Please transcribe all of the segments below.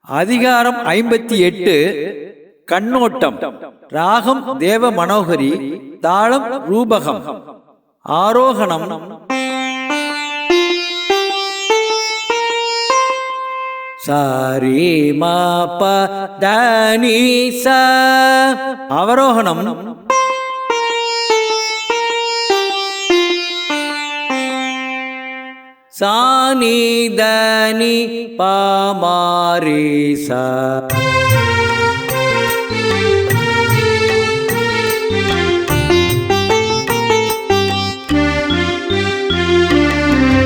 அதிகாரம் ஐம்பத்தி எட்டு கண்ணோட்டம். ராகம் தேவ மனோகரி தாளம் ரூபகம். ஆரோகணம். சாரி மாப்ப தனி ச அவரோகணம். சானி தனி பாமாரி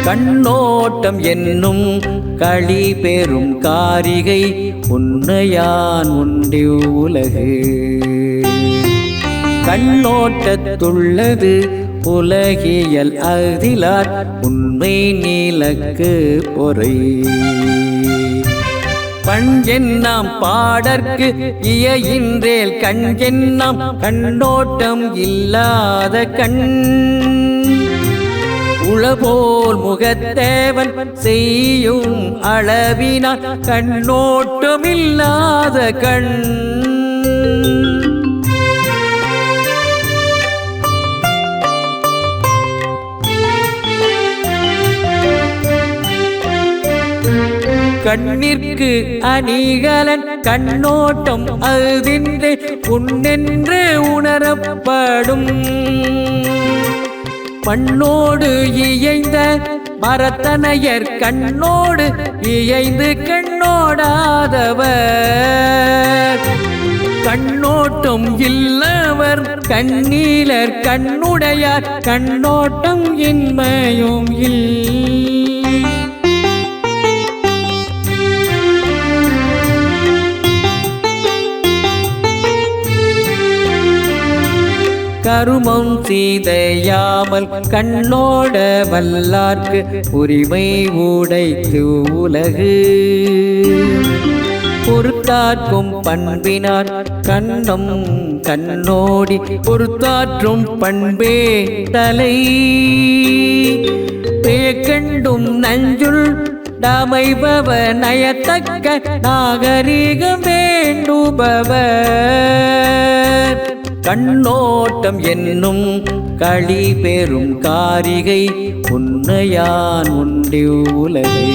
கண்ணோட்டம் என்னும் களி பெறும் காரிகை உன்னையான் உண்டி உலகு. கண்ணோட்டத்துள்ளது உலகியல் அதிலார் உண்மை நீலக்கு பொறை. பஞ்சென்னாம் பாடற்கு இயையின்றேல் கஞ்சென்னாம் கண்ணோட்டம் இல்லாத கண். உளபோல் முகத்தேவன் செய்யும் அளவினால் கண்ணோட்டமில்லாத கண். கண்ணிற்கு அணிகலன் கண்ணோட்டம் அதின்றே உன்னென்று உணரப்படும். மண்ணோடு இயைந்த மரத்தனையர் கண்ணோடு இயைந்து கண்ணோடாதவர். கண்ணோட்டம் இல்லவர் கண்ணீலர் கண்ணுடையார் கண்ணோட்டம் கருமம் சீதையாமல் கண்ணோட வல்லார்க்கு உரிமை உடைத்து உலகு. பொறுத்தாற்றும் பண்பினார் கண்ணம் கண்ணோடி பொறுத்தாற்றும் பண்பே தலை. பேக்கண்டும் நஞ்சுள் டமைபவ நயத்தக்க நாகரீகம் வேண்டுபவர். கண்ணோட்டம் என்னும் களி பெறும் காரிகை உன்னையான் உண்டி உலகை.